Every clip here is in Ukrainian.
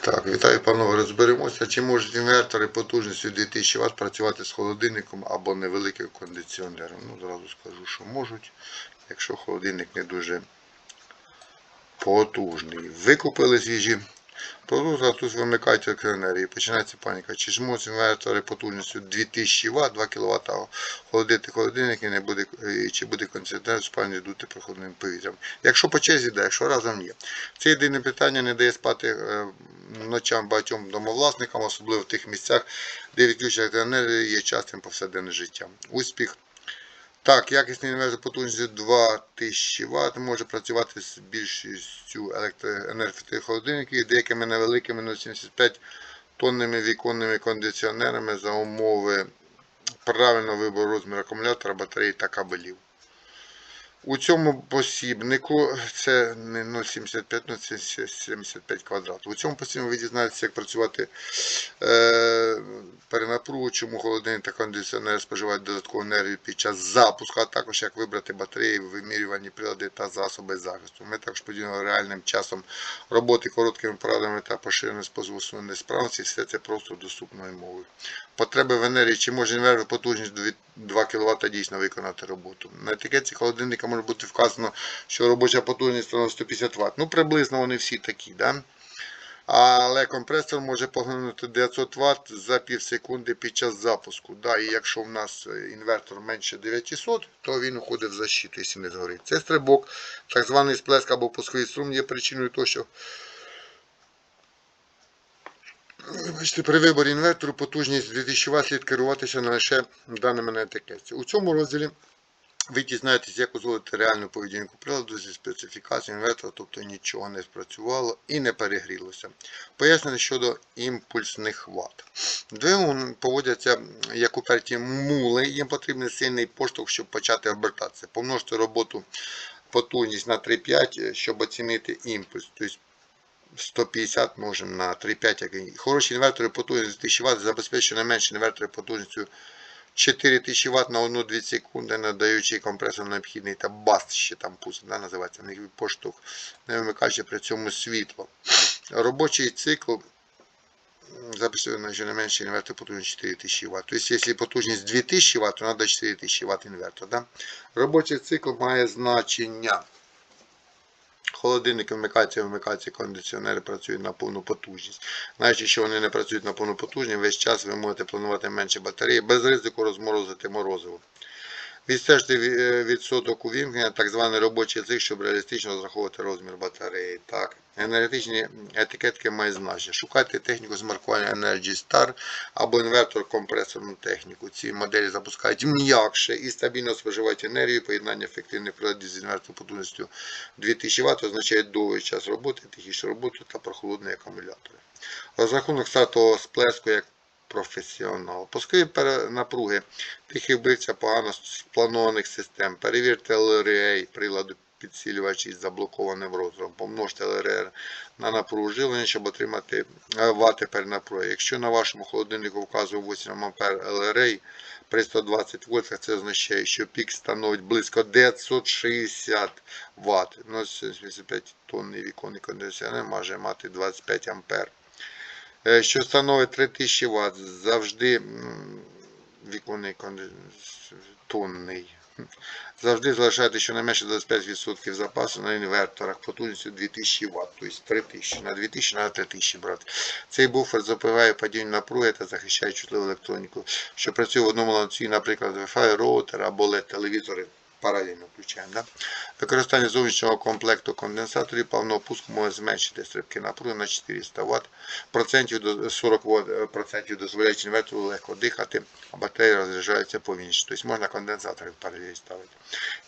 Так, вітаю, панове. Розберемося, чи можуть інвертори потужністю 2000 Вт працювати з холодильником або невеликим кондиціонером. Ну, зразу скажу, що можуть, якщо холодильник не дуже потужний. Викупили свіжі а тут вимикають електроенергію. Починається паніка. Чи ж можуть інвертори потужністю 2000 Вт, 2 кВт холодити холодильник і не буде, чи буде кондиціонер в спальні дути прохолодним повітрям. Якщо по черзі, да, якщо разом ні. Це єдине питання не дає спати е, ночам багатьом домовласникам, особливо в тих місцях, де відключення електроенергії є частим повсякденним життям. Успіх. Так, якісний інвертор потужністю 2000 Вт може працювати з більшістю електроенергетичних холодильників, деякими невеликими 0,75 тонними віконними кондиціонерами за умови правильного вибору розміру акумулятора, батареї та кабелів. У цьому посібнику це не 0,75, ну це 75 квадратів. У цьому посібнику ви дізнаєтеся, як працювати е, перенапругу, чому холодильник та кондиціонер споживають додаткову енергію під час запуску, а також як вибрати батареї, вимірювані прилади та засоби захисту. Ми також поділимо реальним часом роботи короткими порадами та поширеним способом несправності. Все це просто доступною мовою. Потреби в енергії, чи може інвертор потужність 2 кВт дійсно виконати роботу. На етикетці холодильника може бути вказано, що робоча потужність становить 150 Вт. Ну, приблизно вони всі такі, да? Але компресор може поглинути 900 Вт за пів секунди під час запуску. Да, і якщо в нас е, інвертор менше 900, то він уходить в защиту, якщо не згорить. Це стрибок, так званий сплеск або пусковий струм є причиною того, що Вибачте, при виборі інвертору потужність 2000 Вт слід керуватися не лише даними на етикетці. У цьому розділі ви дізнаєтесь, як узгодити реальну поведінку приладу зі специфікацією інвертора, тобто нічого не спрацювало і не перегрілося. Пояснення щодо імпульсних ват. Двигун поводяться як уперті мули, їм потрібен сильний поштовх, щоб почати обертатися. Помножте роботу потужність на 3,5, щоб оцінити імпульс. Тобто 150 множимо на 3,5. Хороші інвертори потужністю 1000 Вт забезпечують найменші інвертори потужністю 4000 Вт на 1-2 секунди, надаючи компресор необхідний та баст ще там пуск, да, називається, них поштовх, не вимикаючи при цьому світло. Робочий цикл записує на щонайменше інвертор потужність 4000 Вт. Тобто, якщо потужність 2000 Вт, то треба 4000 Вт інвертор. Да? Робочий цикл має значення. Холодильники вмикаються, вмикаються, кондиціонери працюють на повну потужність. Знаючи, що вони не працюють на повну потужність, весь час ви можете планувати менше батареї без ризику розморозити морозиво. Відстежте е, відсоток увімкнення, так званий робочий цих, щоб реалістично розраховувати розмір батареї. Так. Енергетичні етикетки мають значення. Шукайте техніку з маркування Energy Star або інвертор компресорну техніку. Ці моделі запускають м'якше і стабільно споживають енергію. Поєднання ефективних приладів з інвертором потужністю 2000 Вт означає довгий час роботи, тихішу роботу та прохолодні акумулятори. Розрахунок стартового сплеску як професіонал. Пускові перенапруги тихий вбивця погано спланованих систем. Перевірте LRA приладу підсилювачі з заблокованим розміром. Помножте LRR на напругу живлення, щоб отримати е, вати перенапруги. Якщо на вашому холодильнику вказує 8 А LRA при 120 вольтах, це означає, що пік становить близько 960 Вт. Ну, 75 тонний віконний кондиціонер може мати 25 ампер. Е, що становить 3000 Вт. Завжди віконний кондиціонер тонний. Завжди залишайте щонайменше 25% запасу на інверторах потужністю 2000 Вт, тобто 3000 на 2000 на 3000 брати. Цей буфер запобігає падінню напруги та захищає чутливу електроніку, що працює в одному ланцюгі, наприклад, Wi-Fi, роутер або LED телевізори паралельно включаємо. Да? Використання зовнішнього комплекту конденсаторів певного пуску може зменшити стрибки напруги на 400 Вт, процентів до 40 Вт, е, процентів дозволяючи інвертору легко дихати, а батарея розряджається повільніше. Тобто можна конденсатори в паралелі ставити.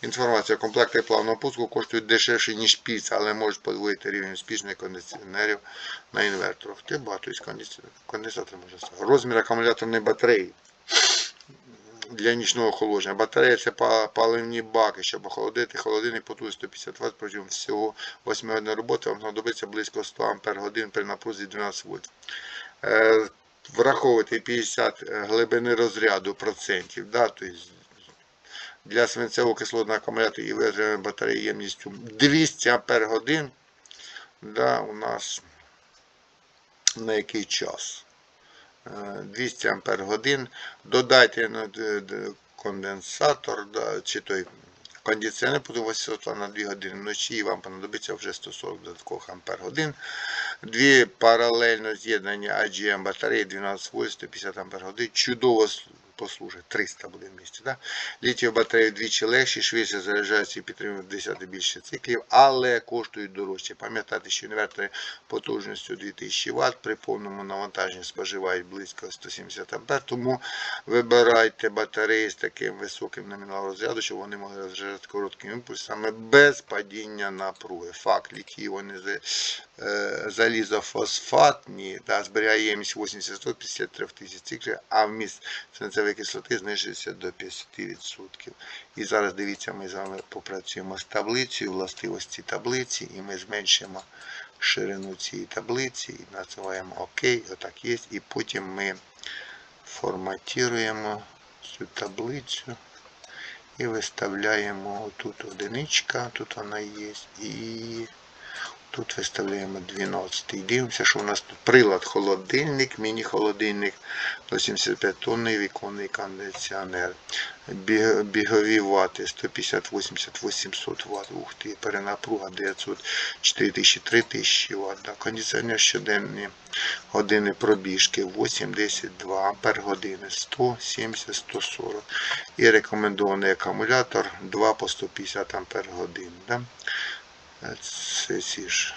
Інформація. Комплекти плавного пуску коштують дешевше, ніж піца, але можуть подвоїти рівень успішних кондиціонерів на інверторах. Ти багато із конденсаторів можна ставити. Розмір акумуляторної батареї для нічного охолодження. Батарея це паливні баки, щоб охолодити холодильник потужність 150 Вт протягом всього 8 годин роботи. Вам знадобиться близько 100 Ампер годин при напрузі 12 вольт. Е, Враховувати 50 глибини розряду процентів. Да, тобто для свинцево-кислотного акумулятора і витриманої батареї ємністю 200 Ампер годин. Да, у нас на який час. Е, 200 ампер годин. Додайте ну, конденсатор, чи той кондиціонер потім 800 на 2 години вночі, і вам понадобиться вже 140 додаткових ампер годин. Дві паралельно з'єднані AGM батареї 12 вольт 150 ампер годин. Чудово послужить. 300 буде в місті. Да? Літієві батареї вдвічі легші, швидше заряджаються і підтримують в 10 більше циклів, але коштують дорожче. Пам'ятайте, що інвертори потужністю 2000 Вт при повному навантаженні споживають близько 170 А, тому вибирайте батареї з таким високим номіналом розряду, щоб вони могли розряджати короткими імпульсами без падіння напруги. Факт, літій вони залізофосфатні, да, зберігає ємність 80-153 тисяч циклів, а вміст свинцевої кислоти знижується до 50%. І зараз дивіться, ми з вами попрацюємо з таблицею, властивості таблиці, і ми зменшимо ширину цієї таблиці і називаємо ОК, отак є, і потім ми форматуємо цю таблицю і виставляємо тут одиничка, тут вона є, і тут виставляємо 12. І дивимося, що у нас тут прилад холодильник, міні-холодильник до 75 тонний віконний кондиціонер. Біг- Бігові вати 150, 80, 800 Вт. Ух ти, перенапруга 900, 4000, 3000 Вт. Да. Кондиціонер щоденні години пробіжки 8-10-2 ампер години 100, 70, 140. І рекомендований акумулятор 2 по 150 ампер годин. Да. Це ці ж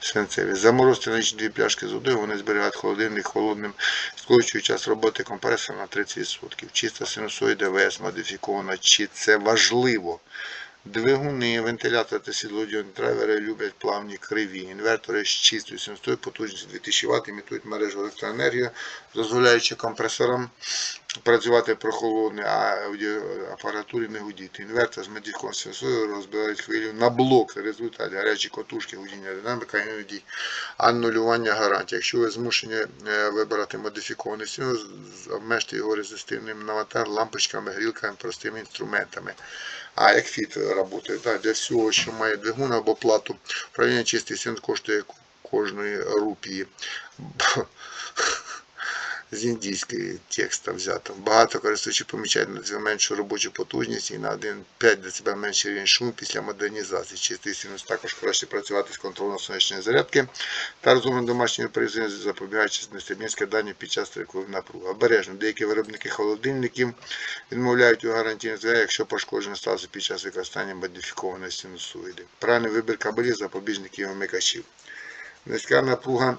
свинцеві. Заморозьте на дві пляшки з водою, вони зберігають холодильник холодним, скорочує час роботи компресора на 30%. Чиста синусоїда ВС модифікована, чи це важливо. Двигуни, вентилятор та сідлодіон драйвери люблять плавні криві. Інвертори з чистою синусою потужністю 2000 Вт імітують мережу електроенергії, дозволяючи компресорам працювати прохолодно, а апаратурі не гудіти. Інвертор з модифікованою синусою розбирають хвилю на блок. Результат гарячі котушки, гудіння динаміка, іноді анулювання гарантії. Якщо ви змушені е, вибирати модифікований з- обмежте його резистивним навантаженням, лампочками, грілками, простими інструментами. А як фіт працює? Да, для всього, що має двигун або плату, управління чистий син коштує кожної рупії. З індійської текста взято. Багато користувачів помічають на меншу робочу потужність і на 1,5 дБ менший рівень шуму після модернізації. Чистий синус також краще працювати з контролем сонячної зарядки та розумним домашнім призовом, запобігаючи нестабільності дані під час строкової напруги. Обережно, деякі виробники холодильників відмовляють у гарантійних згадах, якщо пошкодження сталося під час використання модифікованої синусоїди. Правильний вибір кабелів, запобіжників і вмикачів. Низька напруга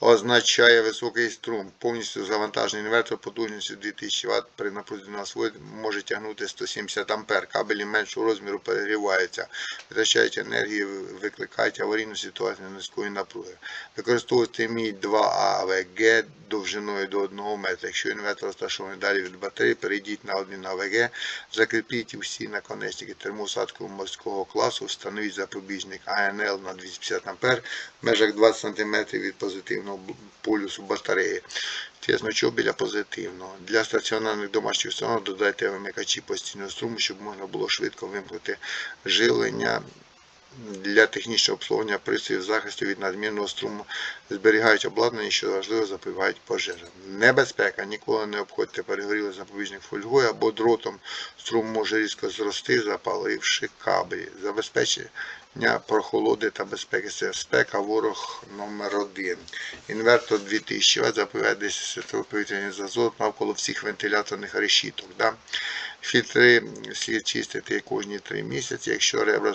означає високий струм. Повністю завантажений інвертор потужністю 2000 Вт при напрузі 12 вольт може тягнути 170 А. Кабелі меншого розміру перегріваються, витрачають енергію, викликають аварійну ситуацію низької напруги. Використовуйте мій 2 АВГ довжиною до 1 метра. Якщо інвертор розташований далі від батареї, перейдіть на 1 АВГ, закріпіть усі наконечники термоусадку морського класу, встановіть запобіжник АНЛ на 250 А в межах 20 см від позитивного б- полюсу батареї. Тісно біля позитивного. Для стаціонарних домашніх установ додайте вимикачі постійного струму, щоб можна було швидко вимкнути живлення. Для технічного обслуговування пристроїв захисту від надмірного струму зберігають обладнання, що важливо запобігають пожежам. Небезпека. Ніколи не обходьте перегорілий запобіжник фольгою або дротом. Струм може різко зрости, запаливши кабелі. Забезпечення прохолоди та безпеки це спека ворог номер один. Інвертор 2000 Вт запобігає 10 повітряний зазот навколо всіх вентиляторних решіток. Да? Фільтри слід чистити кожні 3 місяці. Якщо ребра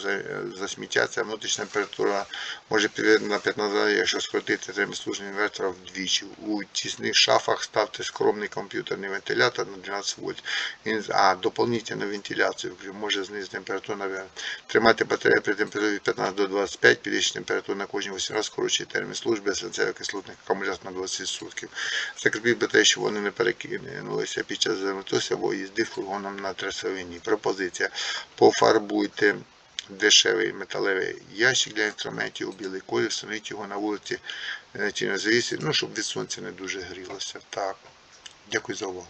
засмітяться, внутрішня температура може підведена на 15 якщо скоротити термослужний інвертора вдвічі. У тісних шафах ставте скромний комп'ютерний вентилятор на 12 вольт. А, доповнительну вентиляцію може знизити температуру на Тримайте батарею при температурі 15 до 25, підвищити температуру на кожні 8 разів, скорочує термін служби, свинцевих кислотних акумулятор на 20 сутків. Закріпіть батарею, щоб вони не перекинулися під час землетрусу або їзди фургоном на трасовині. Пропозиція. Пофарбуйте дешевий металевий ящик для інструментів у білий колір, встановіть його на вулиці е, чи на завісі, ну, щоб від сонця не дуже грілося. Так. Дякую за увагу.